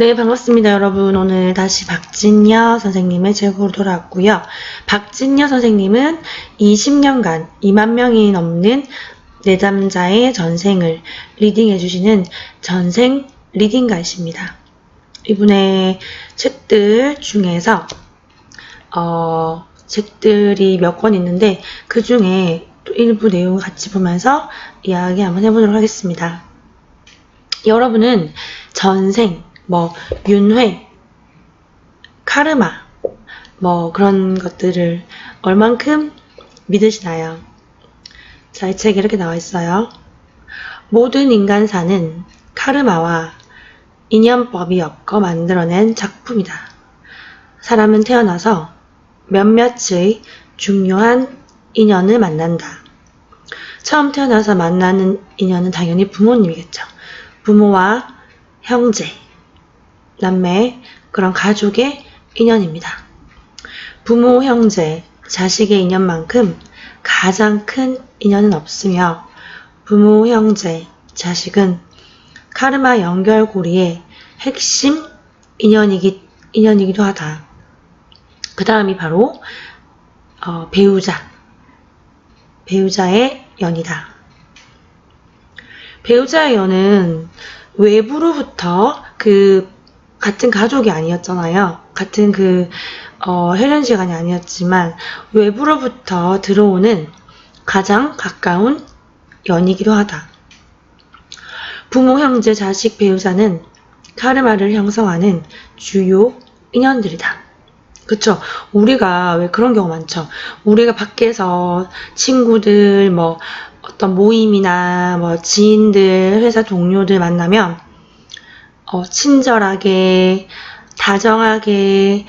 네, 반갑습니다, 여러분. 오늘 다시 박진여 선생님의 제고로 돌아왔고요. 박진여 선생님은 20년간 2만 명이 넘는 내담자의 전생을 리딩해 주시는 전생 리딩가이십니다. 이분의 책들 중에서, 어, 책들이 몇 권 있는데, 그 중에 또 일부 내용을 같이 보면서 이야기 한번 해보도록 하겠습니다. 여러분은 전생, 뭐 윤회, 카르마, 뭐 그런 것들을 얼만큼 믿으시나요? 자, 이 책에 이렇게 나와 있어요. 모든 인간사는 카르마와 인연법이 엮어 만들어낸 작품이다. 사람은 태어나서 몇몇의 중요한 인연을 만난다. 처음 태어나서 만나는 인연은 당연히 부모님이겠죠. 부모와 형제, 남매, 그런 가족의 인연입니다. 부모, 형제, 자식의 인연만큼 가장 큰 인연은 없으며 부모, 형제, 자식은 카르마 연결고리의 핵심 인연이기, 인연이기도 하다. 그 다음이 바로 어, 배우자, 배우자의 연이다. 배우자의 연은 외부로부터 그 같은 가족이 아니었잖아요. 같은 그 어, 혈연 시간이 아니었지만 외부로부터 들어오는 가장 가까운 연이기도 하다. 부모, 형제, 자식, 배우자는 카르마를 형성하는 주요 인연들이다. 그쵸? 우리가 왜 그런 경우 많죠? 우리가 밖에서 친구들, 뭐, 어떤 모임이나 뭐 지인들, 회사 동료들 만나면 어, 친절하게, 다정하게,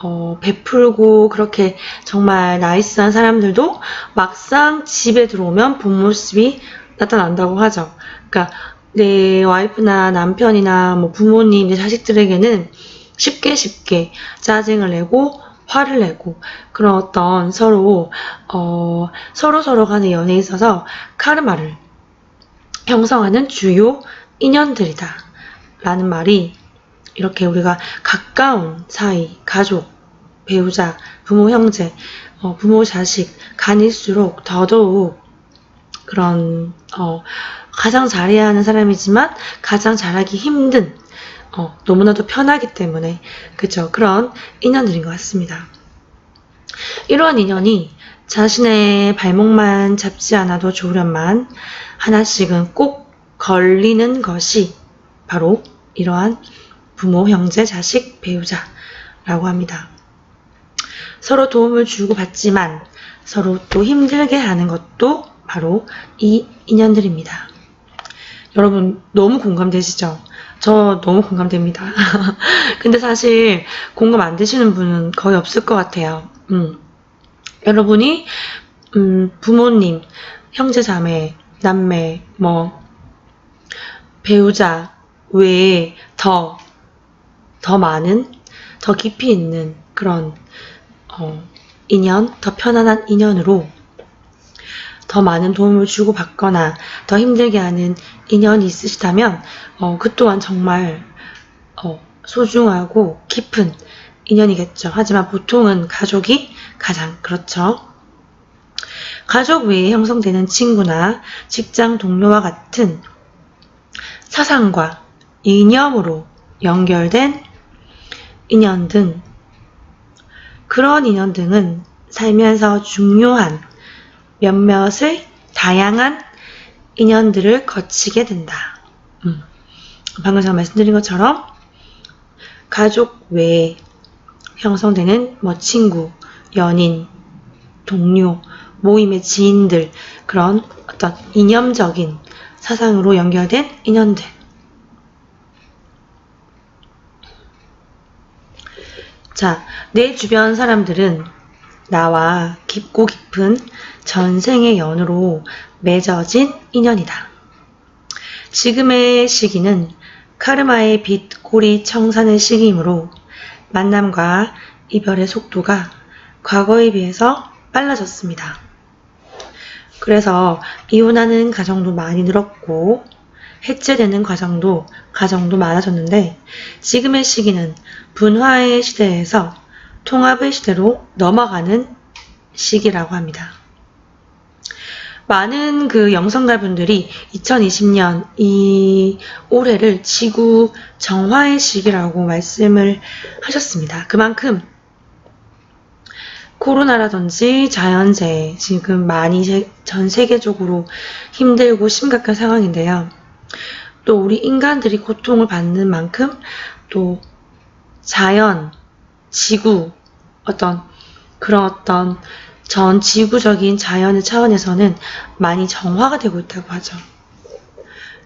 어, 베풀고 그렇게 정말 나이스한 사람들도 막상 집에 들어오면 본 모습이 나타난다고 하죠. 그러니까 내 와이프나 남편이나 뭐 부모님, 내 자식들에게는 쉽게 쉽게 짜증을 내고 화를 내고 그런 어떤 서로 어, 서로 서로 간의 연애에 있어서 카르마를 형성하는 주요 인연들이다 라는 말이 이렇게 우리가 가까운 사이, 가족, 배우자, 부모, 형제, 어, 부모, 자식 간일수록 더더욱 그런 어, 가장 잘해야 하는 사람이지만 가장 잘하기 힘든 어, 너무나도 편하기 때문에 그죠 그런 인연들인 것 같습니다. 이러한 인연이 자신의 발목만 잡지 않아도 좋으련만 하나씩은 꼭 걸리는 것이 바로 이러한 부모, 형제, 자식, 배우자라고 합니다. 서로 도움을 주고 받지만 서로 또 힘들게 하는 것도 바로 이 인연들입니다. 여러분 너무 공감되시죠? 저 너무 공감됩니다. 근데 사실 공감 안 되시는 분은 거의 없을 것 같아요. 음. 여러분이 음, 부모님, 형제 자매, 남매, 뭐 배우자 외에 더, 더 많은, 더 깊이 있는 그런 어, 인연, 더 편안한 인연으로 더 많은 도움을 주고 받거나 더 힘들게 하는 인연이 있으시다면 어, 그 또한 정말 어, 소중하고 깊은 인연이겠죠. 하지만 보통은 가족이 가장 그렇죠. 가족 외에 형성되는 친구나 직장 동료와 같은 사상과 이념으로 연결된 인연 등 그런 인연 등은 살면서 중요한 몇몇의 다양한 인연들을 거치게 된다. 음. 방금 제가 말씀드린 것처럼 가족 외에 형성되는 뭐 친구, 연인, 동료, 모임의 지인들 그런 어떤 이념적인 사상으로 연결된 인연들. 자, 내 주변 사람들은 나와 깊고 깊은 전생의 연으로 맺어진 인연이다. 지금의 시기는 카르마의 빛, 고리, 청산의 시기이므로 만남과 이별의 속도가 과거에 비해서 빨라졌습니다. 그래서 이혼하는 가정도 많이 늘었고 해체되는 과정도 과정도 많아졌는데 지금의 시기는 분화의 시대에서 통합의 시대로 넘어가는 시기라고 합니다. 많은 그 영성가 분들이 2020년 이 올해를 지구 정화의 시기라고 말씀을 하셨습니다. 그만큼 코로나라든지 자연재해 지금 많이 세- 전 세계적으로 힘들고 심각한 상황인데요. 또 우리 인간들이 고통을 받는 만큼 또 자연, 지구, 어떤 그런 어떤 전 지구적인 자연의 차원에서는 많이 정화가 되고 있다고 하죠.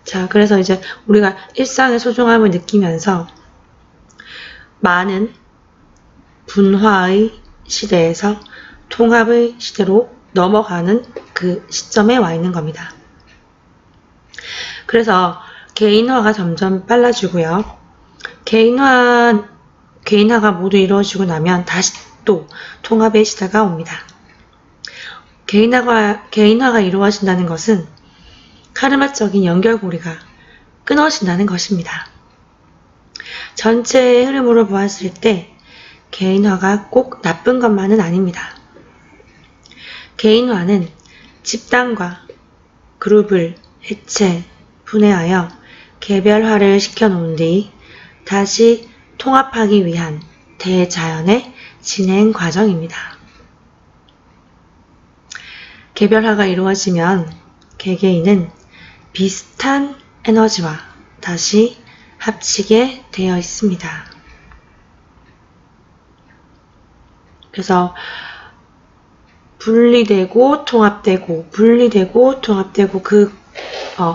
자, 그래서 이제 우리가 일상의 소중함을 느끼면서 많은 분화의 시대에서 통합의 시대로 넘어가는 그 시점에 와 있는 겁니다. 그래서 개인화가 점점 빨라지고요. 개인화, 개인화가 모두 이루어지고 나면 다시 또 통합의 시대가 옵니다. 개인화가, 개인화가 이루어진다는 것은 카르마적인 연결고리가 끊어진다는 것입니다. 전체의 흐름으로 보았을 때 개인화가 꼭 나쁜 것만은 아닙니다. 개인화는 집단과 그룹을 해체, 분해하여 개별화를 시켜놓은 뒤 다시 통합하기 위한 대자연의 진행 과정입니다. 개별화가 이루어지면 개개인은 비슷한 에너지와 다시 합치게 되어 있습니다. 그래서 분리되고 통합되고 분리되고 통합되고 그 어,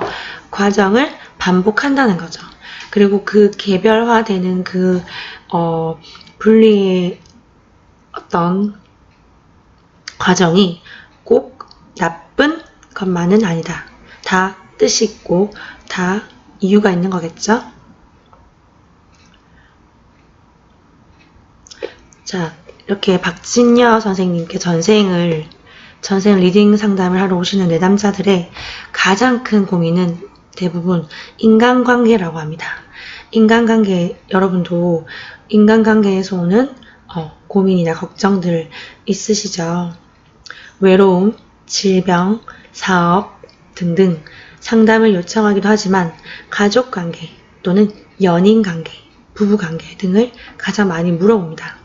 과정을 반복한다는 거죠. 그리고 그 개별화되는 그 어, 분리의 어떤 과정이 꼭 나쁜 것만은 아니다. 다 뜻이 있고 다 이유가 있는 거겠죠? 자, 이렇게 박진여 선생님께 전생을 전생 리딩 상담을 하러 오시는 내담자들의 가장 큰 고민은 대부분 인간관계라고 합니다. 인간관계 여러분도 인간관계에서 오는 어, 고민이나 걱정들 있으시죠? 외로움, 질병, 사업 등등 상담을 요청하기도 하지만 가족관계 또는 연인관계, 부부관계 등을 가장 많이 물어봅니다.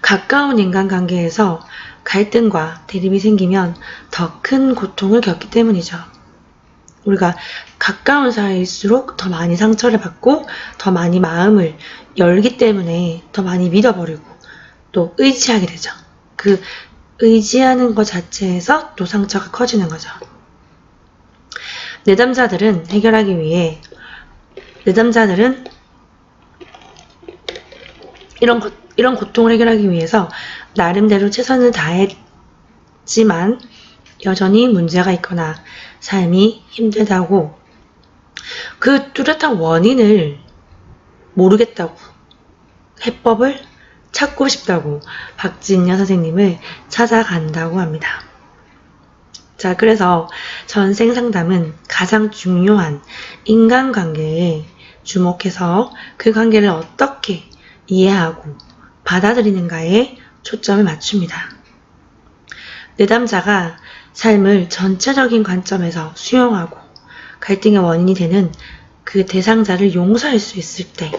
가까운 인간관계에서 갈등과 대립이 생기면 더 큰 고통을 겪기 때문이죠. 우리가 가까운 사이일수록 더 많이 상처를 받고 더 많이 마음을 열기 때문에 더 많이 믿어버리고 또 의지하게 되죠. 그 의지하는 것 자체에서 또 상처가 커지는 거죠. 내담자들은 해결하기 위해 내담자들은 이런 것, 이런 고통을 해결하기 위해서 나름대로 최선을 다했지만 여전히 문제가 있거나 삶이 힘들다고 그 뚜렷한 원인을 모르겠다고 해법을 찾고 싶다고 박진여 선생님을 찾아간다고 합니다. 자, 그래서 전생 상담은 가장 중요한 인간관계에 주목해서 그 관계를 어떻게 이해하고 받아들이는가에 초점을 맞춥니다. 내담자가 삶을 전체적인 관점에서 수용하고 갈등의 원인이 되는 그 대상자를 용서할 수 있을 때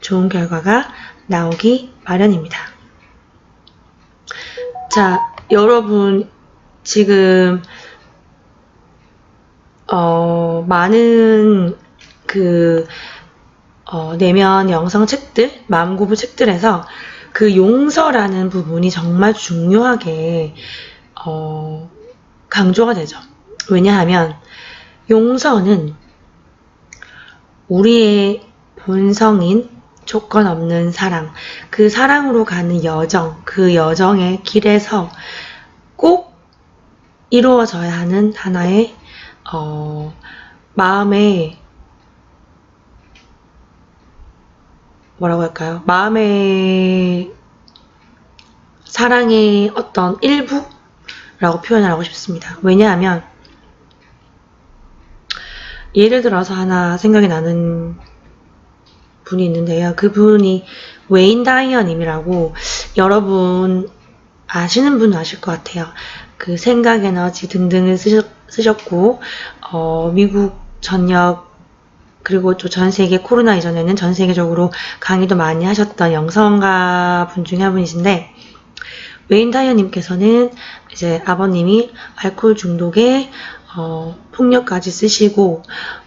좋은 결과가 나오기 마련입니다. 자, 여러분 지금 어, 많은 그 어, 내면 영성 책들, 마음고부 책들에서 그 용서라는 부분이 정말 중요하게 어, 강조가 되죠. 왜냐하면 용서는 우리의 본성인 조건 없는 사랑, 그 사랑으로 가는 여정, 그 여정의 길에서 꼭 이루어져야 하는 하나의 어, 마음의 뭐라고 할까요? 마음의 사랑의 어떤 일부라고 표현을 하고 싶습니다. 왜냐하면 예를 들어서 하나 생각이 나는 분이 있는데요. 그분이 웨인 다이어님이라고 여러분 아시는 분 아실 것 같아요. 그 생각 에너지 등등을 쓰셨, 쓰셨고 어, 미국 전역 그리고 또 전 세계 코로나 이전에는 전 세계적으로 강의도 많이 하셨던 영성가 분 중에 한 분이신데 웨인 다이어님께서는 이제 아버님이 알코올 중독에 어, 폭력까지 쓰시고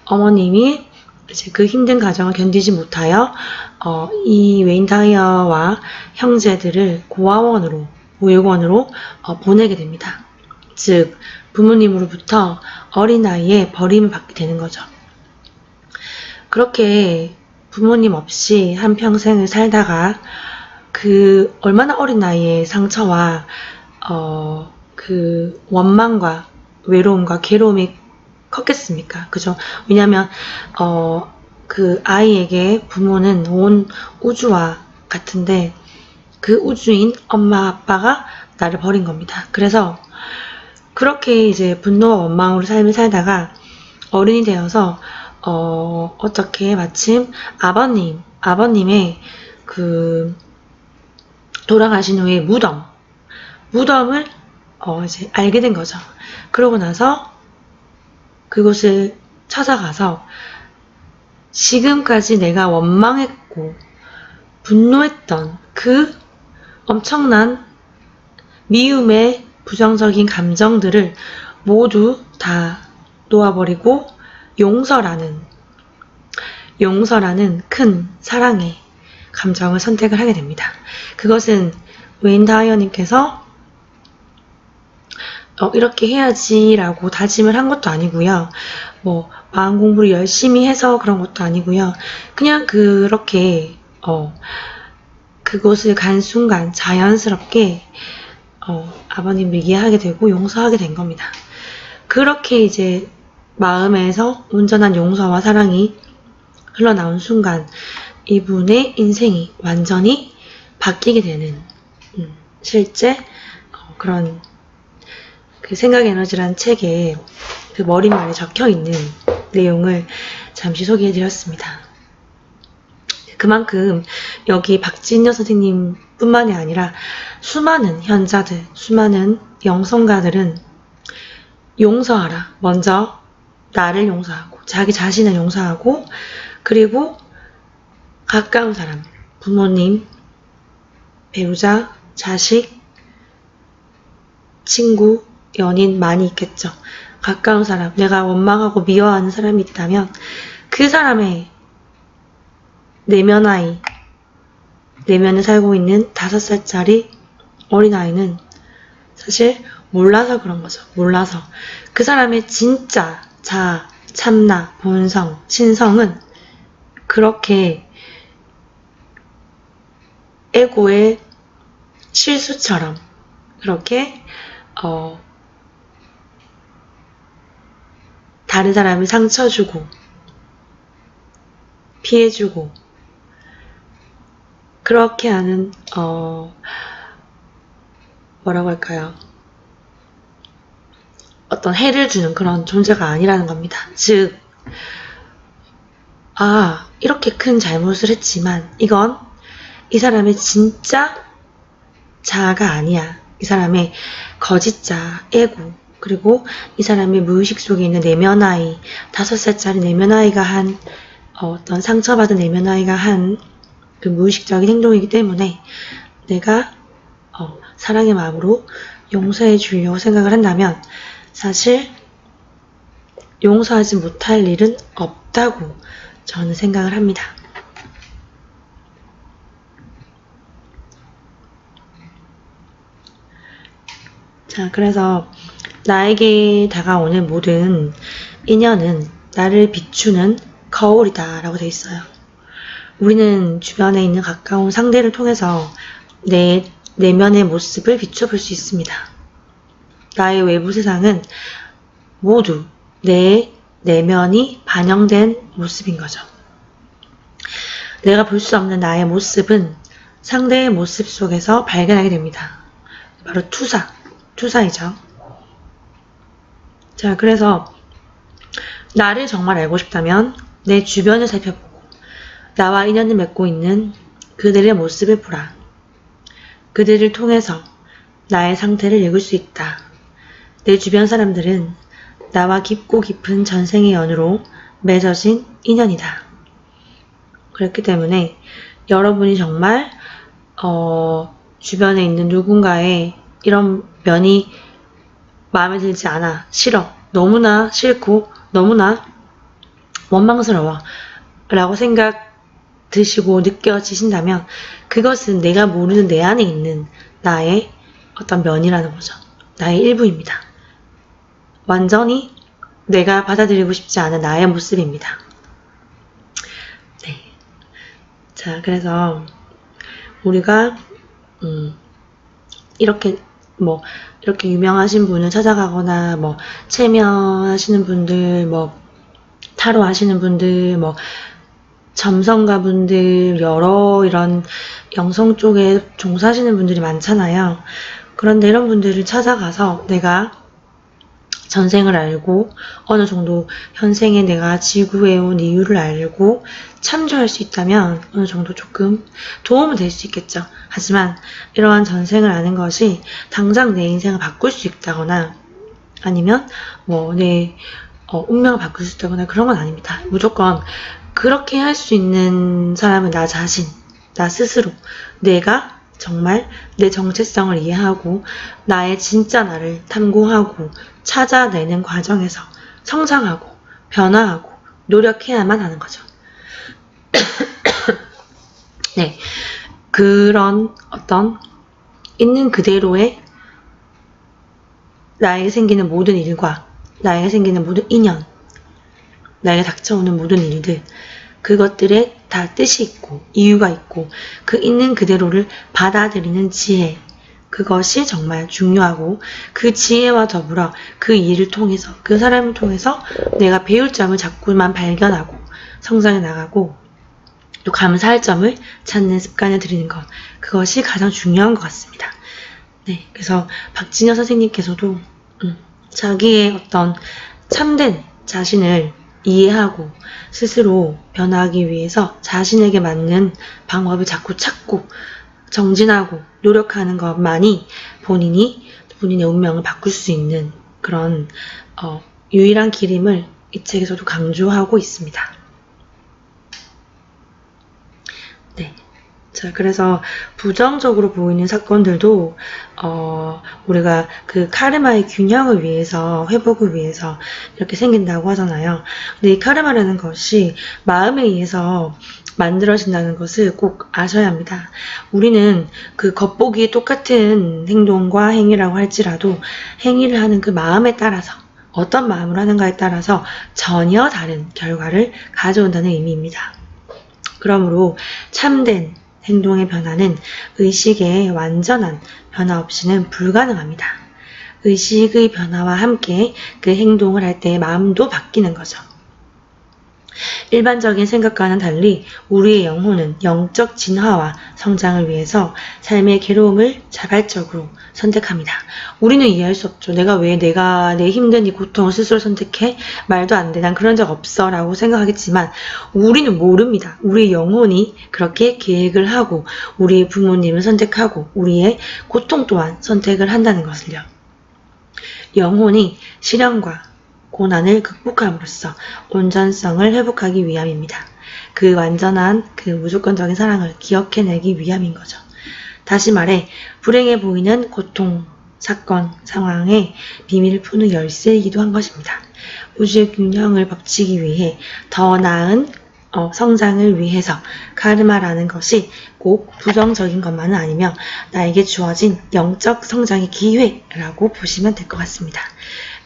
어머님이 이제 그 힘든 가정을 견디지 못하여 어, 이 웨인 다이어와 형제들을 고아원으로 보육원으로 어, 보내게 됩니다. 즉 부모님으로부터 어린 나이에 버림을 받게 되는 거죠. 그렇게 부모님 없이 한 평생을 살다가 그 얼마나 어린 나이에 상처와 어, 그 원망과 외로움과 괴로움이 컸겠습니까? 그죠? 왜냐면 어, 그 아이에게 부모는 온 우주와 같은데 그 우주인 엄마 아빠가 나를 버린 겁니다. 그래서 그렇게 이제 분노와 원망으로 삶을 살다가 어른이 되어서 어, 어떻게 마침 아버님, 아버님의 그 돌아가신 후에 무덤, 무덤을 어, 이제 알게 된 거죠. 그러고 나서 그곳을 찾아가서 지금까지 내가 원망했고 분노했던 그 엄청난 미움의 부정적인 감정들을 모두 다 놓아버리고 용서라는 용서라는 큰 사랑의 감정을 선택을 하게 됩니다. 그것은 웨인 다이어님께서 어, 이렇게 해야지라고 다짐을 한 것도 아니고요. 뭐 마음 공부를 열심히 해서 그런 것도 아니고요. 그냥 그렇게 어, 그곳을 간 순간 자연스럽게 어, 아버님을 이해하게 되고 용서하게 된 겁니다. 그렇게 이제 마음에서 온전한 용서와 사랑이 흘러나온 순간 이분의 인생이 완전히 바뀌게 되는 음, 실제 어, 그런 그 생각 에너지란 책에 그 머릿말에 적혀 있는 내용을 잠시 소개해 드렸습니다. 그만큼 여기 박진여 선생님 뿐만이 아니라 수많은 현자들, 수많은 영성가들은 용서하라. 먼저 나를 용서하고, 자기 자신을 용서하고, 그리고 가까운 사람, 부모님, 배우자, 자식, 친구, 연인 많이 있겠죠. 가까운 사람, 내가 원망하고 미워하는 사람이 있다면 그 사람의 내면 아이, 내면에 살고 있는 다섯 살짜리 어린아이는 사실 몰라서 그런 거죠. 몰라서. 그 사람의 진짜 자, 참나, 본성, 신성은 그렇게 에고의 실수처럼 그렇게 어, 다른 사람을 상처 주고 피해 주고 그렇게 하는 어 뭐라고 할까요? 어떤 해를 주는 그런 존재가 아니라는 겁니다. 즉, 아, 이렇게 큰 잘못을 했지만, 이건 이 사람의 진짜 자아가 아니야. 이 사람의 거짓자, 에고, 그리고 이 사람의 무의식 속에 있는 내면 아이, 다섯 살짜리 내면 아이가 한, 어, 어떤 상처받은 내면 아이가 한 그 무의식적인 행동이기 때문에 내가 어, 사랑의 마음으로 용서해 주려고 생각을 한다면 사실 용서하지 못할 일은 없다고 저는 생각을 합니다. 자, 그래서 나에게 다가오는 모든 인연은 나를 비추는 거울이다 라고 되어 있어요. 우리는 주변에 있는 가까운 상대를 통해서 내 내면의 모습을 비춰볼 수 있습니다. 나의 외부 세상은 모두 내 내면이 반영된 모습인 거죠. 내가 볼 수 없는 나의 모습은 상대의 모습 속에서 발견하게 됩니다. 바로 투사, 투사이죠. 자, 그래서 나를 정말 알고 싶다면 내 주변을 살펴보고 나와 인연을 맺고 있는 그들의 모습을 보라. 그들을 통해서 나의 상태를 읽을 수 있다. 내 주변 사람들은 나와 깊고 깊은 전생의 연으로 맺어진 인연이다. 그렇기 때문에 여러분이 정말 어, 주변에 있는 누군가의 이런 면이 마음에 들지 않아, 싫어, 너무나 싫고 너무나 원망스러워 라고 생각 드시고 느껴지신다면 그것은 내가 모르는 내 안에 있는 나의 어떤 면이라는 거죠. 나의 일부입니다. 완전히 내가 받아들이고 싶지 않은 나의 모습입니다. 네. 자, 그래서 우리가 음, 이렇게 뭐 이렇게 유명하신 분을 찾아가거나 뭐 체면하시는 분들 뭐 타로 하시는 분들 뭐 점성가 분들 여러 이런 영성 쪽에 종사하시는 분들이 많잖아요. 그런데 이런 분들을 찾아가서 내가 전생을 알고 어느 정도 현생에 내가 지구에 온 이유를 알고 참조할 수 있다면 어느 정도 조금 도움은 될 수 있겠죠. 하지만 이러한 전생을 아는 것이 당장 내 인생을 바꿀 수 있다거나 아니면 뭐내 운명을 바꿀 수 있다거나 그런 건 아닙니다. 무조건 그렇게 할 수 있는 사람은 나 자신, 나 스스로, 내가 정말 내 정체성을 이해하고 나의 진짜 나를 탐구하고 찾아내는 과정에서 성장하고 변화하고 노력해야만 하는 거죠. 네. 그런 어떤 있는 그대로의 나에게 생기는 모든 일과 나에게 생기는 모든 인연, 나에게 닥쳐오는 모든 일들, 그것들에 다 뜻이 있고 이유가 있고 그 있는 그대로를 받아들이는 지혜, 그것이 정말 중요하고 그 지혜와 더불어 그 일을 통해서 그 사람을 통해서 내가 배울 점을 자꾸만 발견하고 성장해 나가고 또 감사할 점을 찾는 습관을 들이는 것 그것이 가장 중요한 것 같습니다. 네, 그래서 박진여 선생님께서도 음, 자기의 어떤 참된 자신을 이해하고 스스로 변화하기 위해서 자신에게 맞는 방법을 자꾸 찾고 정진하고 노력하는 것만이 본인이 본인의 운명을 바꿀 수 있는 그런 어, 유일한 길임을 이 책에서도 강조하고 있습니다. 자, 그래서 부정적으로 보이는 사건들도, 어, 우리가 그 카르마의 균형을 위해서, 회복을 위해서 이렇게 생긴다고 하잖아요. 근데 이 카르마라는 것이 마음에 의해서 만들어진다는 것을 꼭 아셔야 합니다. 우리는 그 겉보기 똑같은 행동과 행위라고 할지라도 행위를 하는 그 마음에 따라서 어떤 마음을 하는가에 따라서 전혀 다른 결과를 가져온다는 의미입니다. 그러므로 참된 행동의 변화는 의식의 완전한 변화 없이는 불가능합니다. 의식의 변화와 함께 그 행동을 할때 마음도 바뀌는 거죠. 일반적인 생각과는 달리 우리의 영혼은 영적 진화와 성장을 위해서 삶의 괴로움을 자발적으로 선택합니다. 우리는 이해할 수 없죠. 내가 왜 내가 내 힘든 이 고통을 스스로 선택해? 말도 안 돼. 난 그런 적 없어. 라고 생각하겠지만 우리는 모릅니다. 우리 영혼이 그렇게 계획을 하고 우리의 부모님을 선택하고 우리의 고통 또한 선택을 한다는 것을요. 영혼이 실현과 고난을 극복함으로써 온전성을 회복하기 위함입니다. 그 완전한 그 무조건적인 사랑을 기억해내기 위함인 거죠. 다시 말해 불행해 보이는 고통, 사건, 상황의 비밀을 푸는 열쇠이기도 한 것입니다. 우주의 균형을 법칙이 위해 더 나은 어, 성장을 위해서 카르마라는 것이 꼭 부정적인 것만은 아니며 나에게 주어진 영적 성장의 기회라고 보시면 될 것 같습니다.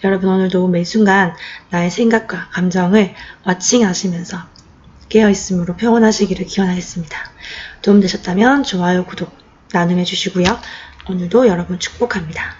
여러분 오늘도 매 순간 나의 생각과 감정을 와칭하시면서 깨어있음으로 평온하시기를 기원하겠습니다. 도움되셨다면 좋아요, 구독, 나눔해 주시고요. 오늘도 여러분 축복합니다.